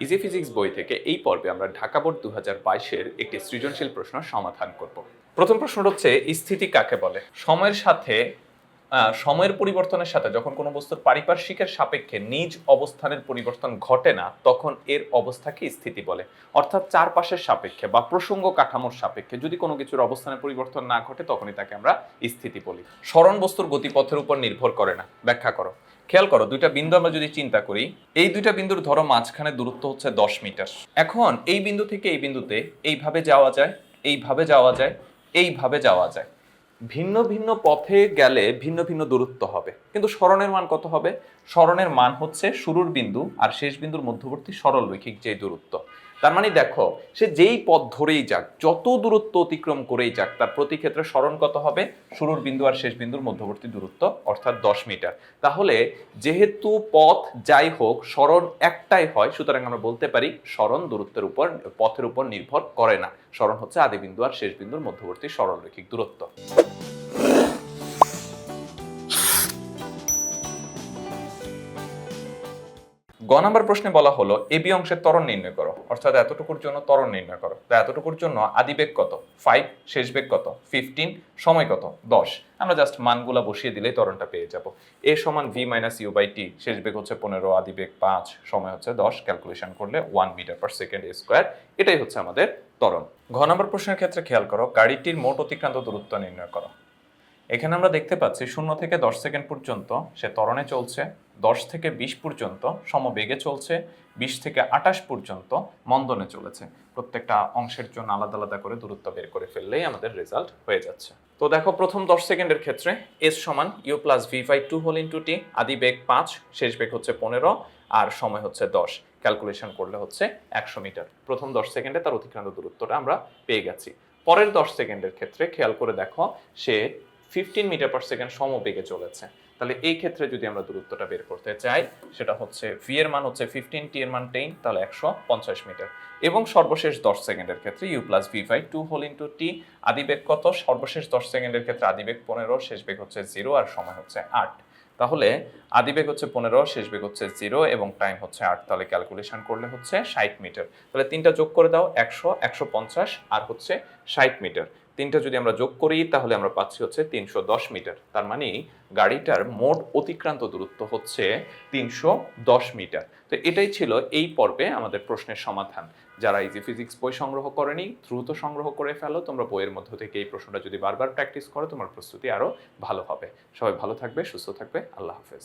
Easy physics বই থেকে এই পর্বে আমরা ঢাকা বোর্ড দু হাজার বাইশের একটি সৃজনশীল প্রশ্ন সমাধান করব। প্রথম প্রশ্ন হচ্ছে, স্থিতি কাকে বলে? সময়ের সাথে সময়ের পরিবর্তনের সাথে যখন কোনো বস্তুর পারিপার্শ্বিকের সাপেক্ষে নিজ অবস্থানের পরিবর্তন ঘটে না, তখন এর অবস্থাকে স্থিতি বলে। অর্থাৎ চারপাশের সাপেক্ষে বা প্রসঙ্গ কাঠামোর সাপেক্ষে যদি কোনো কিছুর অবস্থানের পরিবর্তন না ঘটে, তখনই তাকে আমরা স্থিতি বলি। স্মরণ বস্তুর গতিপথের উপর নির্ভর করে না। ব্যাখ্যা করো। খেয়াল করো, দুইটা বিন্দু আমরা যদি চিন্তা করি, এই দুইটা বিন্দুর ধরো মাঝখানে দূরত্ব হচ্ছে দশ মিটার। এখন এই বিন্দু থেকে এই বিন্দুতে এইভাবে যাওয়া যায়, এইভাবে যাওয়া যায়, এইভাবে যাওয়া যায়। ভিন্ন ভিন্ন পথে গেলে ভিন্ন ভিন্ন দূরত্ব হবে। কিন্তু স্মরণের মান কত হবে? স্মরণের মান হচ্ছে শুরুর বিন্দু আর শেষ বিন্দুর মধ্যবর্তী সরল রৈখিক যে দূরত্ব। তার মানে দেখো, সে যেই পথ ধরেই যাক, যত দূরত্ব অতিক্রম করেই যাক, তার প্রতি ক্ষেত্রে স্মরণ কত হবে? শুরুর বিন্দু আর শেষ বিন্দুর মধ্যবর্তী দূরত্ব, অর্থাৎ দশ মিটার। তাহলে যেহেতু পথ যাই হোক, স্মরণ একটাই হয়, সুতরাং আমরা বলতে পারি স্মরণ দূরত্বের উপর, পথের উপর নির্ভর করে না। স্মরণ হচ্ছে আদি বিন্দু আর শেষ বিন্দুর মধ্যবর্তী সরল রৈখিক দূরত্ব। গ নাম্বার প্রশ্নে বলা হলো এবি অংশের ত্বরণ নির্ণয় করো। অর্থাৎ এতটুকুর জন্য ত্বরণ নির্ণয় করো। তা এতটুকুর জন্য আদি বেগ কত? ফাইভ শেষ বেগ কত? ফিফটিন সময় কত? দশ। আমরা জাস্ট মানগুলা বসিয়ে দিলেই ত্বরণটা পেয়ে যাব। এ সমান v minus u by t শেষ বেগ হচ্ছে পনেরো আদি বেগ পাঁচ, সময় হচ্ছে দশ। ক্যালকুলেশন করলে one metre per second square এটাই হচ্ছে আমাদের ত্বরণ। ঘ নম্বর প্রশ্নের ক্ষেত্রে খেয়াল করো, গাড়িটির মোট অতিক্রান্ত দূরত্ব নির্ণয় করো। এখানে আমরা দেখতে পাচ্ছি শূন্য থেকে দশ সেকেন্ড পর্যন্ত সে ত্বরণে চলছে, দশ থেকে বিশ পর্যন্ত সমবেগে চলছে, বিশ থেকে আটাশ পর্যন্ত মন্দনে চলেছে। প্রত্যেকটা অংশের জন্য আলাদা আলাদা করে দূরত্ব বের করে ফেললেই আমাদের রেজাল্ট হয়ে যাচ্ছে। তো দেখো প্রথম দশ সেকেন্ডের ক্ষেত্রে এস সমান u plus v by two whole into t আদি বেগ পাঁচ, শেষ বেগ হচ্ছে পনেরো, আর সময় হচ্ছে দশ। ক্যালকুলেশন করলে হচ্ছে একশো মিটার। প্রথম দশ সেকেন্ডে তার অতিক্রান্ত দূরত্বটা আমরা পেয়ে গেছি। পরের দশ সেকেন্ডের ক্ষেত্রে খেয়াল করে দেখো সে ফিফটিন মিটার পার সেকেন্ড সমবেগে চলেছে। তাহলে এই ক্ষেত্রে যদি আমরা দূরত্বটা বের করতে চাই, সেটা হচ্ছে ভি এর মান হচ্ছে ফিফটিন টি এর মান টেন তাহলে একশো পঞ্চাশ মিটার এবং সর্বশেষ দশ সেকেন্ডের ক্ষেত্রে u plus v by two whole into t আদিবেগ কত? সর্বশেষ দশ সেকেন্ডের ক্ষেত্রে আদিবেগ পনেরো, শেষ বেগ হচ্ছে জিরো আর সময় হচ্ছে আট। তাহলে আদিবেগ হচ্ছে পনেরো, শেষ বেগ হচ্ছে জিরো এবং টাইম হচ্ছে আট। তাহলে ক্যালকুলেশন করলে হচ্ছে ষাট মিটার তাহলে তিনটা যোগ করে দাও একশো একশো পঞ্চাশ, আর হচ্ছে ষাট মিটার তিনটা যদি আমরা যোগ করি, তাহলে আমরা পাচ্ছি হচ্ছে তিনশো দশ মিটার। তার মানে গাড়িটার মোট অতিক্রান্ত দূরত্ব হচ্ছে তিনশো দশ মিটার। তো এটাই ছিল এই পর্বে আমাদের প্রশ্নের সমাধান। যারা ইজি ফিজিক্স বই সংগ্রহ করেনি, দ্রুত সংগ্রহ করে ফেলো। তোমরা বইয়ের মধ্য থেকে এই প্রশ্নটা যদি বারবার প্র্যাকটিস করো, তোমার প্রস্তুতি আরও ভালো হবে। সবাই ভালো থাকবে, সুস্থ থাকবে। আল্লাহ হাফেজ।